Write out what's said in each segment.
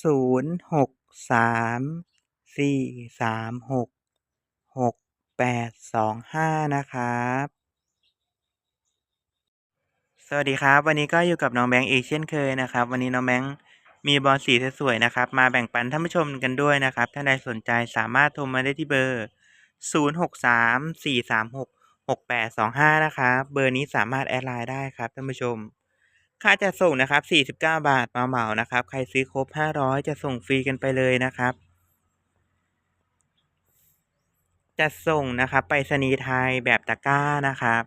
ศูนย์หกสามสี่สามหกหกแปดสองห้านะครับ สวัสดีครับ วันนี้ก็อยู่กับน้องแบงค์อีกเช่นเคยนะครับ วันนี้น้องแบงค์มีบอลสีสวยๆนะครับ มาแบ่งปันท่านผู้ชมกันด้วยนะครับถ้าใดสนใจสามารถโทรมาได้ที่เบอร์ 0 6 3 4 3 6 6 8 2 5 นะครับ เบอร์นี้สามารถแอดไลน์ได้ครับท่านผู้ชม ค่าจัดส่งนะครับ 49 บาทมาเหมานะครับ ใครซื้อครบ 500 จะส่งฟรีกันไปเลยนะครับจัดส่งนะครับไปรษณีไทยแบบตะกร้านะครับ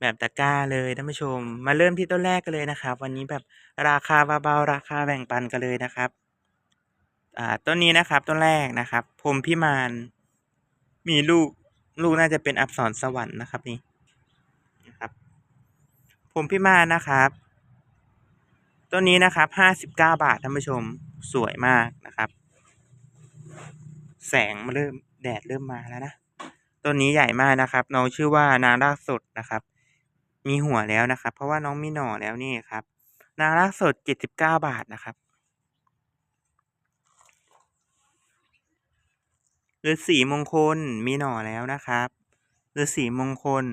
แบบตะกร้าเลยท่านผู้ชม มาเริ่มที่ต้นแรกกันเลยนะครับ วันนี้แบบราคาเบาๆราคาแบ่งปันกันเลยนะครับ อ่าต้นนี้นะครับต้นแรกนะครับพรมพิมาน มีลูกลูกน่าจะเป็นอักษรสวรรค์นะครับนี่ พรหมพิมานะครับต้นนี้นะครับห้าสิบเก้าบาทท่านผู้ชมสวยมากนะครับ แสงมาเริ่มแดดเริ่มมาแล้วนะต้นนี้ใหญ่มากนะครับ น้องชื่อว่านางรากสดนะครับ มีหัวแล้วนะครับ เพราะว่าน้องมีหน่อแล้วนี่ครับ นางรากสดเจ็ดสิบเก้าบาทนะครับฤาษีมงคลมีหน่อแล้วนะครับฤาษีมงคล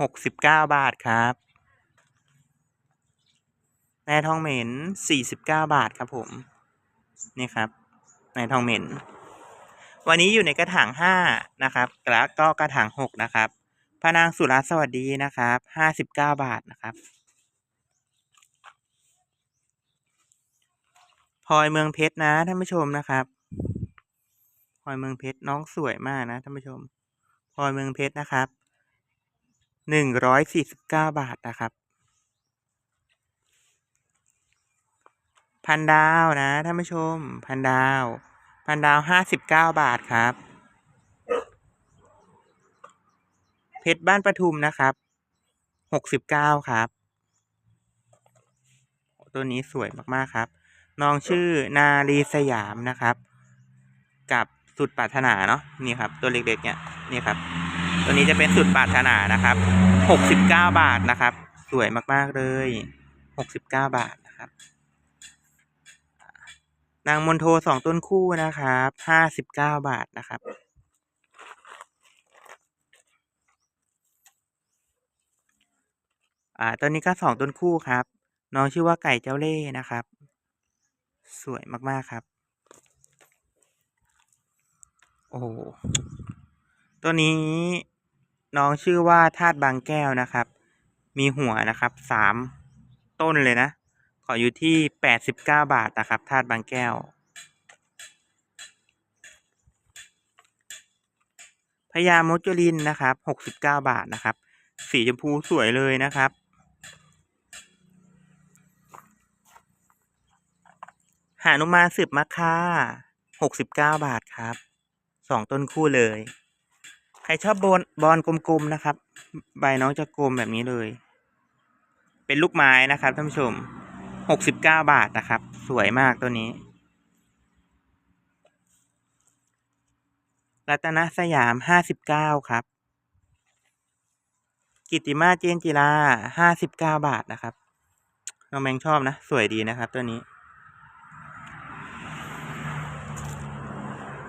หกสิบเก้าบาทครับ นายทองเหม็นสี่สิบเก้าบาทครับผม นี่ครับนายทองเหม็น วันนี้อยู่ในกระถางห้านะครับแล้วก็กระถางหกนะครับพนางสุรัสสวัสดีนะครับห้าสิบเก้าบาทนะครับพลอยเมืองเพชรนะท่านผู้ชมนะครับพลอยเมืองเพชรน้องสวยมากนะท่านผู้ชมพลอยเมืองเพชรนะครับหนึ่งร้อยสี่สิบเก้าบาทนะครับ พันดาวนะท่านผู้ชม พันดาว พันดาวห้าสิบเก้าบาทครับ เพชรบ้านปทุมนะครับหกสิบเก้าครับ ตัวนี้สวยมากๆครับน้องชื่อนาลีสยามนะครับ กับสุดปรารถนาเนาะนี่ครับ ตัวเล็กๆเนี่ยนี่ครับ ตัวนี้จะเป็นสุดปรารถนานะครับหกสิบเก้าบาทนะครับ สวยมากๆเลยหกสิบเก้าบาทนะครับ นางมนโทสองต้นคู่นะครับห้าสิบเก้าบาทนะครับ อ่าต้นนี้ก็สองต้นคู่ครับ น้องชื่อว่าไก่เจ้าเล่ห์นะครับ สวยมากๆครับ โอ้ตัวนี้น้องชื่อว่าธาตุบางแก้วนะครับ มีหัวนะครับสามต้นเลยนะ ขออยู่ที่แปดสิบเก้าบาทนะครับธาตุบางแก้ว พญามุจลินนะครับหกสิบเก้าบาทนะครับ สีชมพูสวยเลยนะครับหานุมาสืบมะค่าหกสิบเก้าบาทครับสองต้นคู่เลย ใครชอบบอลบอลกลมๆนะครับ ใบน้องจะกลมแบบนี้เลย เป็นลูกไม้นะครับท่านผู้ชม หกสิบเก้าบาทนะครับ สวยมากตัวนี้ รัตนสยามห้าสิบเก้าครับ กิตติมาเจนจิลาห้าสิบเก้าบาทนะครับน้องแมงชอบนะ สวยดีนะครับตัวนี้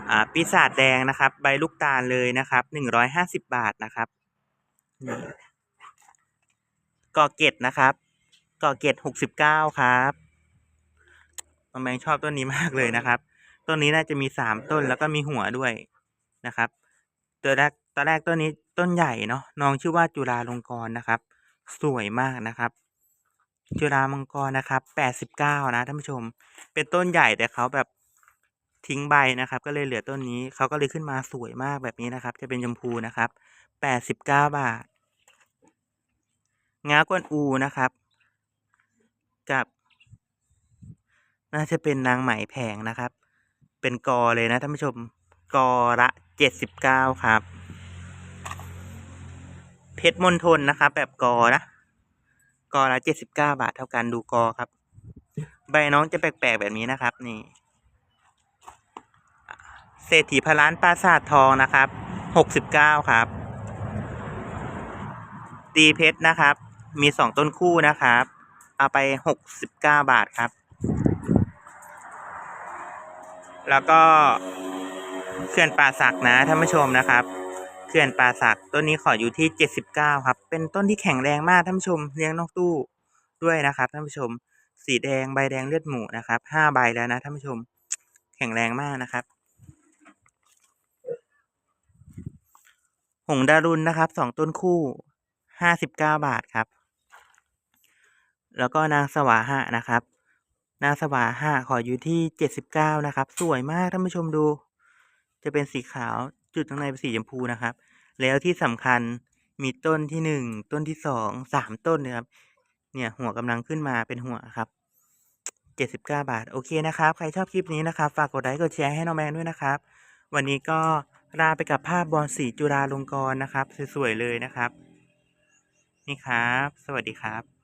อ่าปีศาจแดงนะครับ ใบลูกตาลเลยนะครับหนึ่งร้อยห้าสิบบาทนะครับนี่กอเกตนะครับ ก่อเกตหกสิบเก้าครับน้องแมงชอบต้นนี้มากเลยนะครับ ต้นนี้น่าจะมีสามต้นแล้วก็มีหัวด้วยนะครับ ตัวแรกตอนแรกต้นนี้ต้นใหญ่เนาะน้องชื่อว่าจุฬาลงกรณ์นะครับ สวยมากนะครับ จุฬามังกรนะครับแปดสิบเก้านะท่านผู้ชม เป็นต้นใหญ่แต่เขาแบบทิ้งใบนะครับ ก็เลยเหลือต้นนี้เขาก็เลยขึ้นมาสวยมากแบบนี้นะครับ จะเป็นชมพูนะครับแปดสิบเก้าบาทงากวนอูนะครับ กับ น่าจะเป็นนางไหมแผงนะครับ เป็นกอเลยนะท่านผู้ชมกอละเจ็ดสิบเก้าครับ เพชรมณฑลนะครับ แบบกอนะกอละเจ็ดสิบเก้าบาทเท่ากันดูกอครับ ใบน้องจะแปลกๆแบบนี้นะครับ นี่เศรษฐีพลานปราสาททองนะครับหกสิบเก้าครับ ตีเพชรนะครับ มีสองต้นคู่นะครับ เอาไปหกสิบเก้าบาทครับ แล้วก็เขื่อนป่าสักนะท่านผู้ชมนะครับเขื่อนป่าสักต้นนี้ขออยู่ที่เจ็ดสิบเก้าครับ เป็นต้นที่แข็งแรงมากท่านผู้ชมเลี้ยงนอกตู้ด้วยนะครับท่านผู้ชม สีแดงใบแดงเลือดหมูนะครับห้าใบแล้วนะท่านผู้ชม แข็งแรงมากนะครับ หงดารุณนะครับสองต้นคู่ห้าสิบเก้าบาทครับ แล้วก็นางสวาหะนะครับ นางสวาหะขออยู่ที่เจ็ดสิบเก้านะครับ สวยมากท่านผู้ชมดู จะเป็นสีขาวจุดข้างในเป็นสีชมพูนะครับ แล้วที่สำคัญมีต้นที่หนึ่งต้นที่สองสามต้นนะครับ เนี่ยหัวกำลังขึ้นมาเป็นหัวครับเจ็ดสิบเก้าบาท โอเคนะครับ ใครชอบคลิปนี้นะครับ ฝากกดไลค์กดแชร์ให้น้องแมนด้วยนะครับ วันนี้ก็ลาไปกับภาพบอลสีจุฬาลงกรณ์นะครับ สวยๆเลยนะครับ นี่ครับ สวัสดีครับ